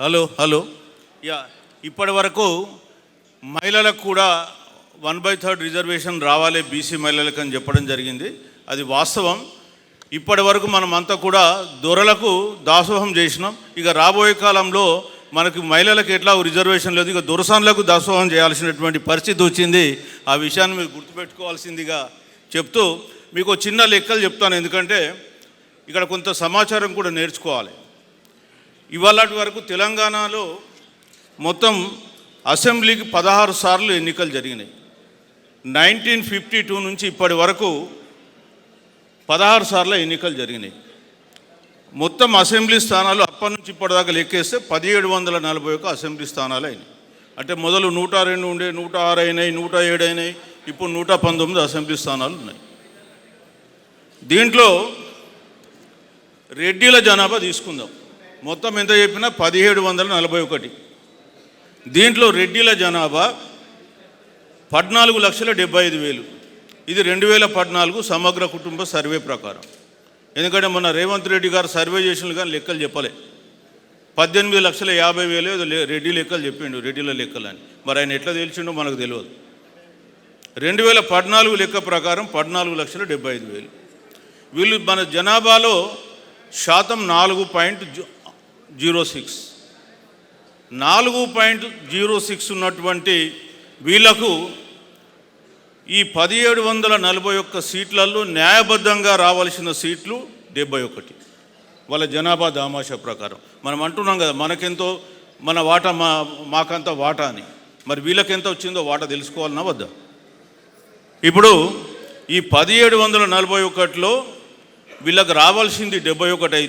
Hello hello. Yeah ఇప్పటి వరకు మహిళలకు కూడా వన్ బై థర్డ్ రిజర్వేషన్ రావాలి బీసీ మహిళలకు అని చెప్పడం జరిగింది. అది వాస్తవం. ఇప్పటి వరకు మనం అంతా కూడా దొరలకు దాసోహం చేసినాం. ఇక రాబోయే కాలంలో మనకు మహిళలకు ఎట్లా రిజర్వేషన్ లేదు ఇక దొరసాన్లకు దాసోహం చేయాల్సినటువంటి పరిస్థితి వచ్చింది. ఆ విషయాన్ని మీరు గుర్తుపెట్టుకోవాల్సిందిగా చెప్తూ మీకు చిన్న లెక్కలు చెప్తాను. ఎందుకంటే ఇక్కడ కొంత సమాచారం కూడా నేర్చుకోవాలి. ఇవాళటి వరకు తెలంగాణలో మొత్తం అసెంబ్లీకి పదహారు సార్లు ఎన్నికలు జరిగినాయి. నైన్టీన్ ఫిఫ్టీ టూ నుంచి ఇప్పటి వరకు పదహారు సార్లు ఎన్నికలు జరిగినాయి. మొత్తం అసెంబ్లీ స్థానాలు అప్పటి నుంచి ఇప్పటిదాకా లెక్కేస్తే పదిహేడు వందల నలభై ఒక్క అసెంబ్లీ స్థానాలు అయినాయి. అంటే మొదలు నూట రెండు ఉండే నూట ఆరు అయినాయి నూట ఏడు అయినాయి ఇప్పుడు నూట పంతొమ్మిది అసెంబ్లీ స్థానాలు ఉన్నాయి. దీంట్లో రెడ్డిల జనాభా తీసుకుందాం. మొత్తం ఎంత చెప్పినా పదిహేడు వందల నలభై ఒకటి. దీంట్లో రెడ్డిల జనాభా పద్నాలుగు లక్షల డెబ్బై ఐదు వేలు. ఇది రెండు వేల పద్నాలుగు సమగ్ర కుటుంబ సర్వే ప్రకారం. ఎందుకంటే మొన్న రేవంత్ రెడ్డి గారు సర్వే చేసిన కానీ లెక్కలు చెప్పలే. పద్దెనిమిది లక్షల యాభై వేలు లే- రెడ్డి లెక్కలు చెప్పిండు రెడ్డిల లెక్కలు అని. మరి ఆయన ఎట్లా తెలిసిండో మనకు తెలియదు. రెండు వేల పద్నాలుగు లెక్క ప్రకారం పద్నాలుగు లక్షల డెబ్బై ఐదు వేలు. వీళ్ళు మన జనాభాలో శాతం నాలుగు పాయింట్ జీరో సిక్స్. నాలుగు పాయింట్ జీరో సిక్స్ ఉన్నటువంటి వీళ్ళకు ఈ పదిహేడు వందల నలభై ఒక్క సీట్లలో న్యాయబద్ధంగా రావాల్సిన సీట్లు డెబ్బై ఒకటి. వాళ్ళ జనాభా దామాషా ప్రకారం. మనం అంటున్నాం కదా మనకెంతో మన వాటా మా మాకంత వాటా అని. మరి వీళ్ళకెంత వచ్చిందో వాటా తెలుసుకోవాలన్నా వద్దా? ఇప్పుడు ఈ పదిహేడు వందల నలభై ఒకటిలో వీళ్ళకి రావాల్సింది డెబ్బై ఒకటి